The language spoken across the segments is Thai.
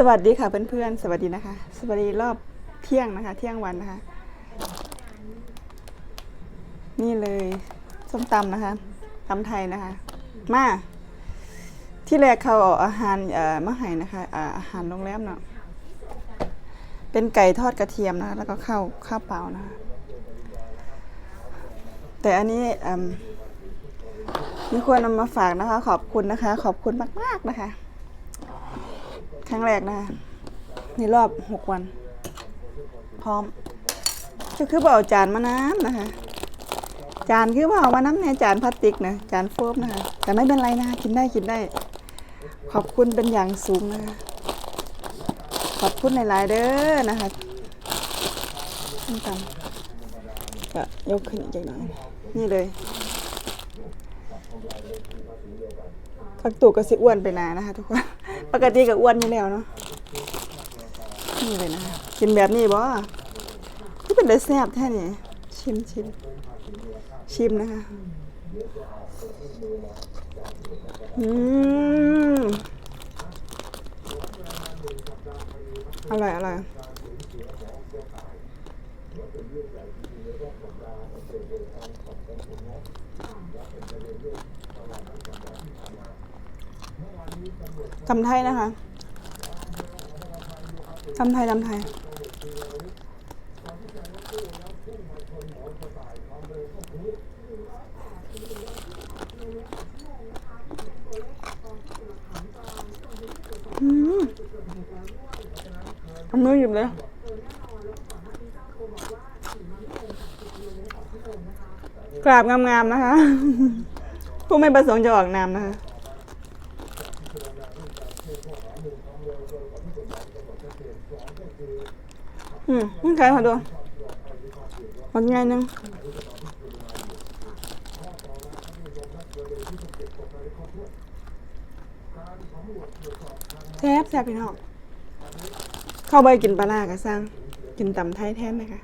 สวัสดีค่ะเพื่อนๆ สวัสดีนะคะ สวัสดีรอบเที่ยงนะคะ เที่ยงวันนะคะ นี่เลยส้มตำนะคะตำไทยนะคะ มาที่แรกเขาเอาอาหารเอ่อมาให้นะคะอาหารโรงแรมเนาะเป็นไก่ทอดกระเทียมนะคะแล้วก็ข้าวข้าวเปล่านะคะแต่อันนี้มีคนนำมาฝากนะคะ ขอบคุณนะคะ ขอบคุณมาก ๆ นะคะ ครั้งแรกนะคะในรอบหกวัน พร้อม ก็คือเอาจานมาน้ำนะคะ จานคือบ่เอามาน้ำในจานพลาสติกนะจานโฟมนะคะ แต่ไม่เป็นไรนะคะกินได้กินได้ ขอบคุณเป็นอย่างสูงนะคะ ขอบคุณในหลายๆเด้อนะคะส้มตำก็ยกขึ้นอีกหน่อยนี่เลยฟักตูก็สิอ้วนไปนานะคะทุกคน ปกติก็อ้วนอยู่แล้วเนาะนี่เลยนะกินแบบนี้บ่ที่เป็นเลยแซ่บแท้นี่ชิมชิมชิมนะคะอืมอร่อยอร่อย ตำไทยนะคะตำไทยตำไทยอืมเอามือหยิบเลยกราบงามๆนะคะ ผู้ไม่ประสงค์จะออกนามนะคะ อืมนี่ใครมาดูวันไงนึงแซ่บแซ่บพี่น้องเข้าไปกินปลาร้ากระซังกินตำไทยแทนไหมคะ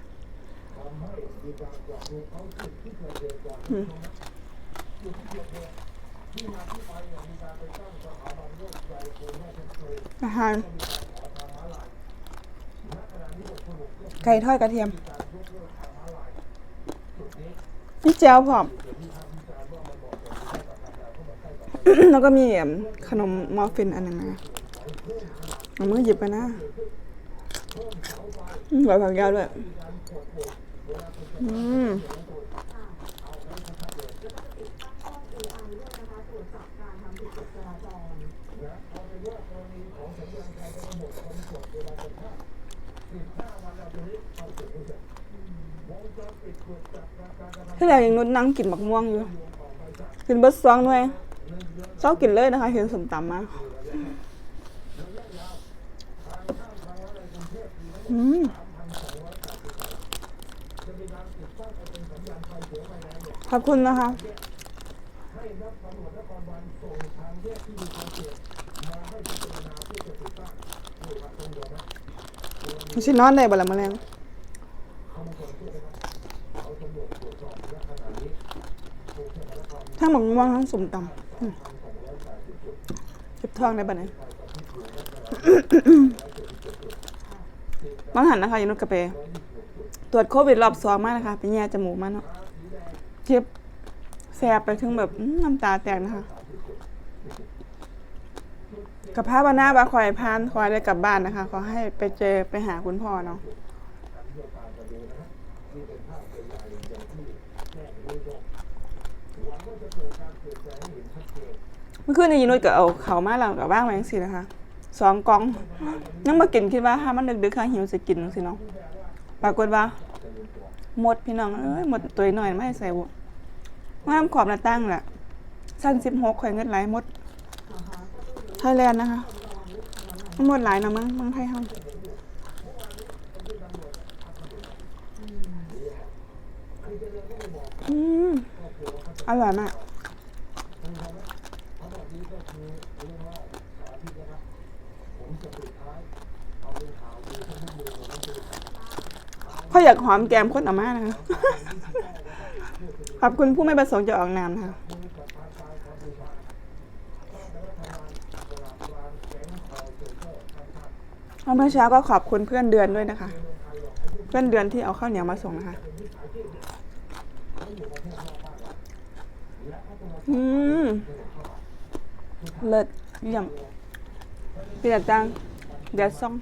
อืม อาหาร ไก่ทอดกระเทียมนี่เจียวผอม แล้วก็มีขนมมอฟฟินอันหนึงนะเอามือหยิบไปนะอืมใบผักยาวด้วย อืม ที่เรายังนุดนั่งกินบักม่วงอยู่ กินเบิร์ดซองด้วยชอบกินเลยนะคะเห็นสมตำมาอืมขอบคุณนะคะ มันชินอนได้บ่ละแมลงทั้งหมกม่วงทั้งสมตำอืมเก็บทองได้บ่เนี่ย บางหันนะคะยานุกกระเปตรวจโควิดรอบสองมากนะคะ ไปแย่จมูกมาเนาะเจ็บ แสบไปถึงแบบอื้อน้ำตาแตกนะคะกับพระบานาบาคอยพานคอยได้กลับบ้านนะคะ ขอให้ไปเจอไปหาคุณพ่อเนาะเมื่อคืนนี้ยายนุ้ยก็เอาเขามาแล้วกับว่างไว้จังสินะคะสองกล่องยังมากินคิดว่าถ้ามันดึกๆค่ะหิวจะกินสิเนาะปรากฏว่าหมดพี่น้องเอ้ยหมดตัวหน่อยไม่ให้ใส่บุ ห้ามขอบหน้าตั้งแหละสั้นสิบหกข่อยเงินไหลายหมดไทยแลนด์นะคะหมดหลายนะมั้งมืองไทยเฮาอืมอร่อยมากพ่ออยากหอมแก้มคนออกมานะคะ ขอบคุณผู้ไม่ประสงค์จะออกนามนะคะวเมื่อเช้าก็ขอบคุณเพื่อนเดือนด้วยนะคะ เพื่อนเดือนที่เอาข้าวเหนียวมาส่งนะคะอืมเลิศเยี่ยมพี่จัดจัง เดี๋ยวซ่อง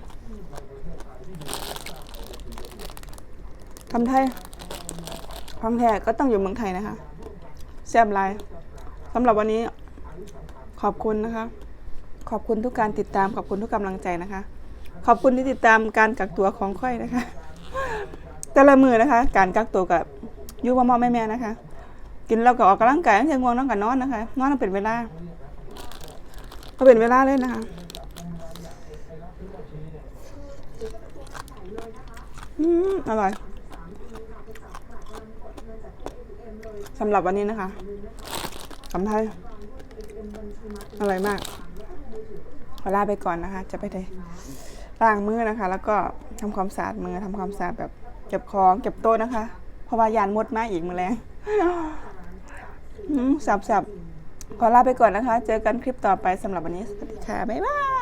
ทำไทย ความแท้ก็ต้องอยู่เมืองไทยนะคะแซ่บหลายสำหรับวันนี้ขอบคุณนะคะ ขอบคุณทุกการติดตาม ขอบคุณทุกกำลังใจนะคะ ขอบคุณที่ติดตามการกักตัวของค่อยนะคะ แต่ละมือนะคะ การกักตัวกับยูพ่อพ่อแม่แม่นะคะ กินแล้วก็ออกกำลังกายไม่ใช่ง่วงนอนกับนอนนะคะนอนเป็นเวลาก็เป็นเวลาเลยนะคะอืมอร่อย สำหรับวันนี้นะคะสำไทยอร่อยมาก ขอลาไปก่อนนะคะ จะไปได้ล้างมือนะคะ แล้วก็ทำความสะอาดมือทำความสะอาดแบบเก็บของเก็บโต๊ะนะคะ เพราะว่ายานมดมาอีกมือแรงอืมสับสับขอลาไปก่อนนะคะ เจอกันคลิปต่อไปสำหรับวันนี้สวัสดีค่ะบ๊ายบาย